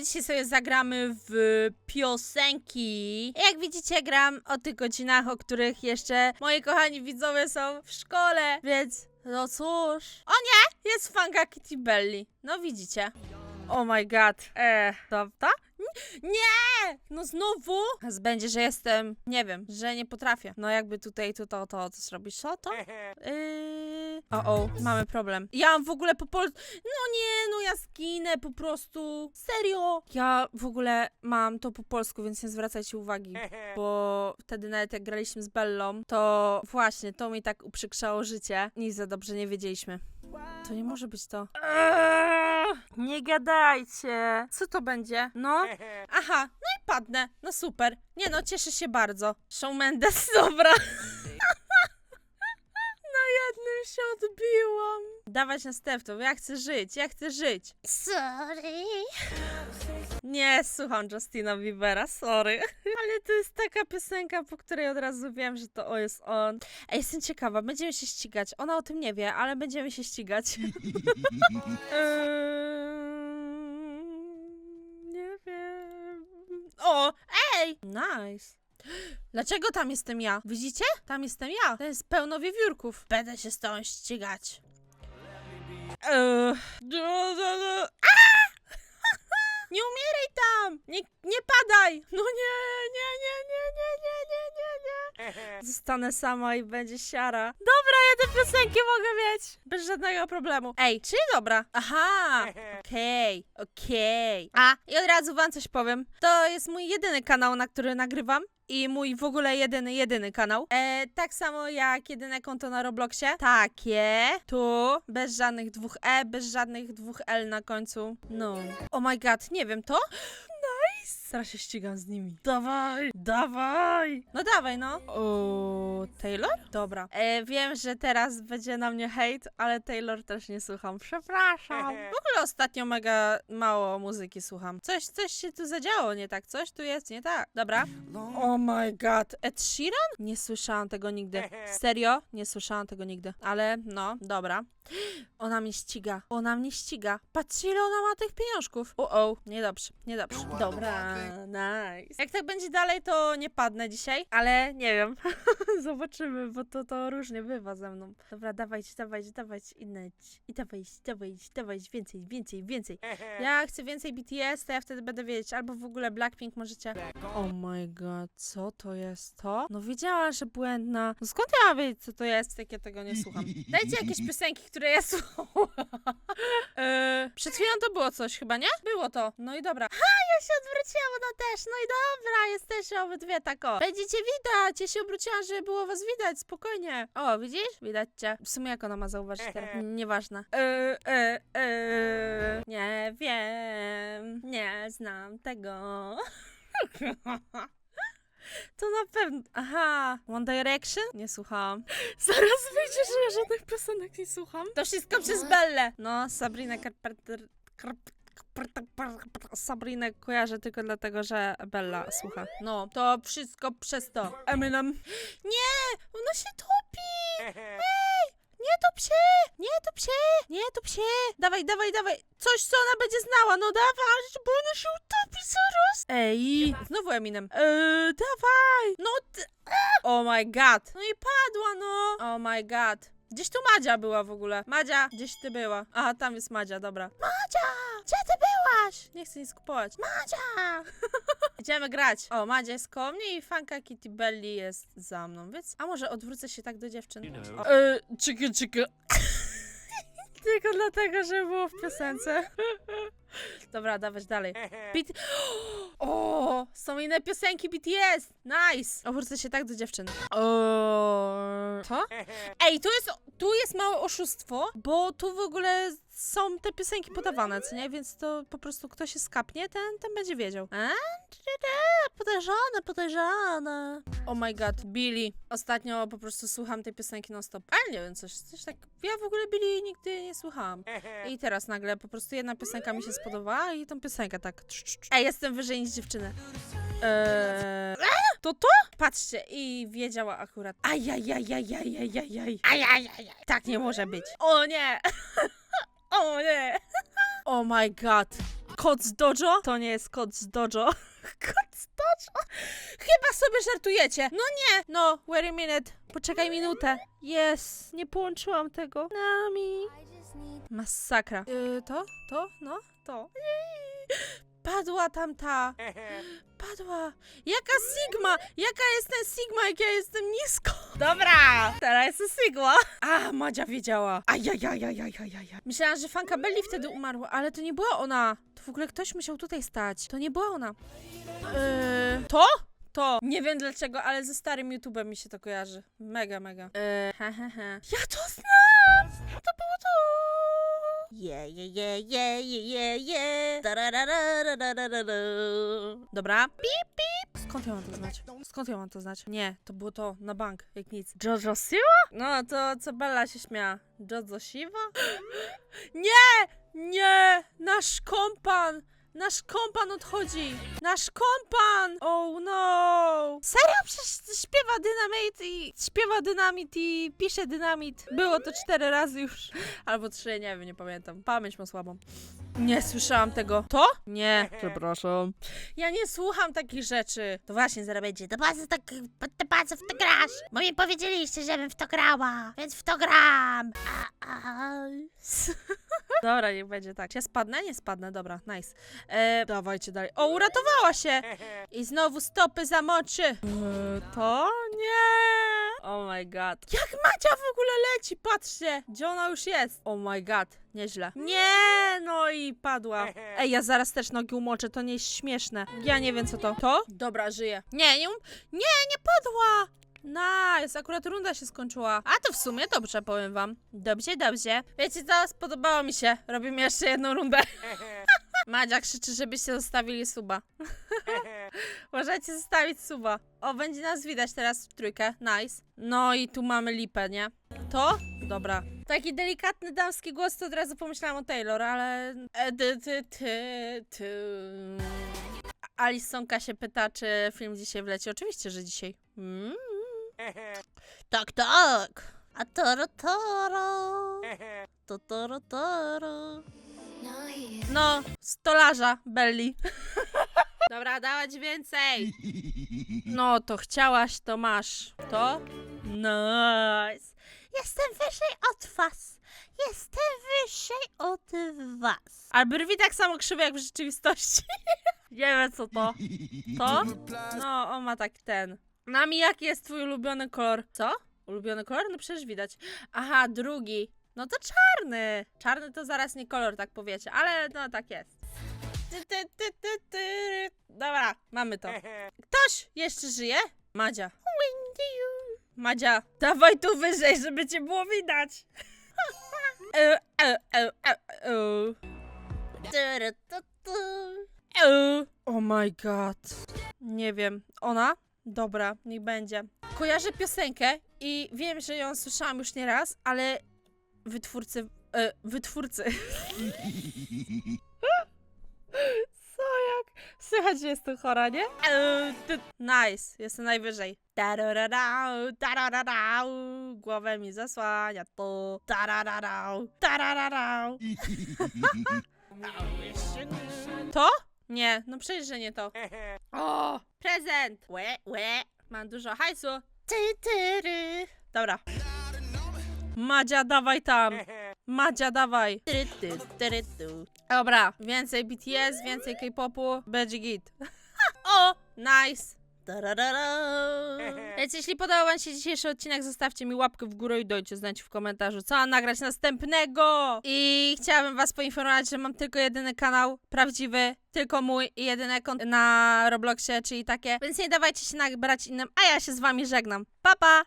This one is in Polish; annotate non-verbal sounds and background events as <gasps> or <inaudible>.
Dzisiaj sobie zagramy w piosenki. Jak widzicie, gram o tych godzinach, o których jeszcze moi kochani widzowie są w szkole, więc no cóż. O nie, jest fanka Kitty Belly. No widzicie. Oh my god. Eee, prawda? Nie! No znowu? Będzie, że jestem, nie wiem, że nie potrafię. No jakby tutaj, tu, to, to, coś robisz, co to? <laughs> Yy... O, o, mamy problem. Ja mam w ogóle po polsku... No nie, no ja zginę po prostu. Serio? Ja w ogóle mam to po polsku, więc nie zwracajcie uwagi. <laughs> Bo wtedy nawet jak graliśmy z Bellą, to właśnie to mi tak uprzykrzało życie. Nic za dobrze nie wiedzieliśmy. To nie może być to. Eee, nie gadajcie. Co to będzie? No. <laughs> Aha, no i padnę. No super. Nie no, cieszę się bardzo. Shawn Mendes, <laughs> dobra. <laughs> Na jednym się odbiłam. Dawać na steptop, ja chcę żyć, ja chcę żyć. Sorry. Nie, słucham Justina Biebera, sorry. <laughs> Ale to jest taka piosenka, po której od razu wiem, że to o jest on. Ej, jestem ciekawa, będziemy się ścigać. Ona o tym nie wie, ale będziemy się ścigać. <laughs> Nie wiem. O, ej! Nice. Dlaczego tam jestem ja? Widzicie? Tam jestem ja. To jest pełno wiewiórków. Będę się z tą ścigać. Eee, nie umieraj tam! Nie, nie padaj! No nie, nie, nie, nie, nie, nie, nie, nie, nie. <laughs> Zostanę sama i będzie siara. Dobra, ja te piosenki mogę mieć. Bez żadnego problemu. Ej, czyli dobra. Aha. <laughs> Okej, okej. A, i od razu wam coś powiem. To jest mój jedyny kanał, na który nagrywam. I mój w ogóle jedyny, jedyny kanał. E, tak samo jak jedyne konto na Robloxie. Takie. Tu. Bez żadnych dwóch E, bez żadnych dwóch L na końcu. No. Oh my god, nie wiem, to? Nice! Zaraz się ścigam z nimi. Dawaj, dawaj! No dawaj, no. O, Taylor? Dobra. E, wiem, że teraz będzie na mnie hejt, ale Taylor też nie słucham. Przepraszam. <laughs> W ogóle ostatnio mega mało muzyki słucham. Coś, coś się tu zadziało nie tak. Coś tu jest nie tak. Dobra. Oh my god. Ed Sheeran? Nie słyszałam tego nigdy. <laughs> Serio? Nie słyszałam tego nigdy. Ale no, dobra. Ona mnie ściga. Ona mnie ściga. Patrzcie, ile ona ma tych pieniążków. O, o, niedobrze, niedobrze. Dobra, nice. Jak tak będzie dalej, to nie padnę dzisiaj, ale nie wiem. <laughs> Zobaczymy, bo to, to różnie bywa ze mną. Dobra, dawajcie, dawajcie, dawajcie i neć. I dawajcie, dawajcie, dawajcie, więcej, więcej, więcej. Ja chcę więcej BTS, to ja wtedy będę wiedzieć. Albo w ogóle Blackpink możecie. Oh my god, co to jest to? No wiedziałam, że błędna. No skąd ja mam wiedzieć, co to jest, jak ja tego nie słucham? Dajcie jakieś piosenki, które ja <laughs> słucham. Eee, przed chwilą to było coś chyba, nie? Było to. No i dobra. Ha, ja się odwróciłam, ona też. No i dobra, jesteście obydwie tak o. Będziecie widać. Ja się obróciłam, żeby było was widać, spokojnie. O, widzisz? Widać cię. W sumie jak ona ma zauważyć <laughs> teraz? Nieważne. Eee, eee, eee. Nie wiem. Nie znam tego. <laughs> To na pewno. Aha. One Direction? Nie słuchałam. <laughs> Zaraz wyjdzie, że ja żadnych piosenek nie słucham. To wszystko przez Bellę. No, Sabrina Carpenter. Carp- Sabrinę kojarzę tylko dlatego, że Bella słucha. No, to wszystko przez to. Eminem. <laughs> Nie! Ona się topi! <laughs> Nie top się! Nie top się! Nie top się! Dawaj, dawaj, dawaj! Coś, co ona będzie znała, no dawaj, bo ona się utopi zaraz! Ej! Znowu Eminem. Eee, dawaj! No ty... Oh my god! No i padła, no! Oh my god. Gdzieś tu Madzia była w ogóle. Madzia, gdzieś ty była. Aha, tam jest Madzia, dobra. Madzia! Gdzie ty byłaś? Nie chcę nic kupować. Madzia! <laughs> Idziemy grać. O, Madzia jest koło mnie i fanka Kitty Belly jest za mną, więc... A może odwrócę się tak do dziewczyn? O, e, Czyky, czyky. Tylko dlatego, że było w piosence. Dobra, dawać dalej. <laughs> Beat... <gasps> O, są inne piosenki BTS. Nice. Obrócę się tak do dziewczyn. O, co? <laughs> Ej, tu jest, tu jest małe oszustwo, bo tu w ogóle są te piosenki podawane, co nie? Więc to po prostu kto się skapnie, ten, ten będzie wiedział. A? Podejrzane, podejrzane. Oh my god, Billy. Ostatnio po prostu słucham tej piosenki non stop. Ale nie wiem, coś, coś tak... Ja w ogóle Billy nigdy nie słuchałam. <laughs> I teraz nagle po prostu jedna piosenka mi się spodobała i tą piosenkę tak... Ej, jestem wyżej niż dziewczyny. Eee... To to? Patrzcie, i wiedziała akurat. Ajajajajajajajaj. Ajajajaj. Tak nie może być. O nie. <laughs> O nie. <laughs> Oh my god. Kot z dojo? To nie jest kot z dojo. <laughs> Kot z dojo? Chyba sobie żartujecie. No nie. No, wait a minute. Poczekaj minutę. Yes, nie połączyłam tego. Nami. Masakra. Y, to? To? No? To. Padła tamta. <laughs> Padła. Jaka Sigma? Jaka jestem Sigma, jak ja jestem nisko? Dobra, teraz jestem Sigma. A, Madzia wiedziała. Ajajajajajajaj. Myślałam, że fanka Belli wtedy umarła, ale to nie była ona. To w ogóle ktoś musiał tutaj stać. To nie była ona. Yy, to? To. Nie wiem dlaczego, ale ze starym YouTube'em mi się to kojarzy. Mega, mega. Yy, he, he, he. Ja to znam! To było to! Yeah, yeah, yeah, yeah, yeah. Tararararararara. Dobra. Pip, pip. Skąd ja mam to znać? Skąd ja mam to znać? Nie, to było to, na bank, jak nic. Jojo Siwa? No, to co Bella się śmiała. Jojo Siwa? <gasps> Nie! Nie! Nasz kompan! Nasz kompan odchodzi! Nasz kompan! Oh no! Serio? Przecież śpiewa dynamit i śpiewa dynamit i pisze dynamit. Było to cztery razy już. Albo trzy, nie wiem, nie pamiętam. Pamięć ma słabą. Nie słyszałam tego. To? Nie. Przepraszam. Ja nie słucham takich rzeczy. To właśnie zarabiacie. To bardzo tak, te bardzo w to grasz. Bo mi powiedzieliście, żebym w to grała. Więc w to gram. A, a. Dobra, niech będzie tak. Ja spadnę? Nie spadnę, dobra, nice. E, dawajcie dalej. O, uratowała się! I znowu stopy zamoczy. E, to? Nie! Oh my god. Jak Macia w ogóle leci? Patrzcie! Gdzie ona już jest? Oh my god, nieźle. Nie! No i padła. Ej, ja zaraz też nogi umoczę, to nie jest śmieszne. Ja nie wiem co to. To? Dobra, żyję. Nie, nie, um... nie, nie padła! Nice, akurat runda się skończyła. A to w sumie dobrze, powiem wam. Dobrze, dobrze. Wiecie co, spodobało mi się. Robimy jeszcze jedną rundę. <laughs> Madzia krzyczy, żebyście zostawili suba. <laughs> Możecie zostawić suba. O, będzie nas widać teraz w trójkę. Nice. No i tu mamy lipę, nie? To? Dobra. Taki delikatny damski głos, to od razu pomyślałam o Taylor, ale... Ty, ty, ty, się pyta, czy film dzisiaj wleci. Oczywiście, że dzisiaj. Mm. Tak, tak. A toro, toro. To, toro, toro. No, stolarza Belli. <laughs> Dobra, dawać więcej. No, to chciałaś, to masz. To? Nice. Jestem wyżej od was. Jestem wyżej od was. Ale brwi tak samo krzywe jak w rzeczywistości. <laughs> Nie wiem co to. To? No, on ma tak ten. Nami, jaki jest twój ulubiony kolor? Co? Ulubiony kolor? No przecież widać. Aha, drugi. No to czarny. Czarny to zaraz nie kolor, tak powiecie, ale no tak jest. Ty, ty, ty, ty, ty. Dobra, mamy to. <laughs> Ktoś jeszcze żyje? Madzia. Madzia, dawaj tu wyżej, żeby cię było widać. E, e, e, e, e. Tyry, tu, tu. E. Oh my god. Nie wiem. Ona? Dobra, niech będzie. Kojarzę piosenkę i wiem, że ją słyszałam już nie raz, ale wytwórcy. E, wytwórcy. <laughs> Co jak? Słychać, że jestem chora, nie? E, ty- nice, jestem najwyżej. Tarararau, tarararau, głowę mi zasłania to. Tarararau, tarararau. <laughs> To? Nie, no przecież, że nie to. <laughs> O, prezent! Łe, łe. Mam dużo hajsu. Ty, tyry. Dobra. Madzia, dawaj tam. <laughs> Madzia, dawaj. Tyry, ty, tyry, tu. Dobra, więcej BTS, więcej K-popu. Będzie git. <laughs> o, nice. Tararara. <laughs> Więc jeśli podobał wam się dzisiejszy odcinek, zostawcie mi łapkę w górę i dajcie znać w komentarzu, co mam nagrać następnego. I chciałabym was poinformować, że mam tylko jedyny kanał prawdziwy, tylko mój i jedyny kont na Robloxie, czyli takie. Więc nie dawajcie się nabrać innym, a ja się z wami żegnam. Pa, pa!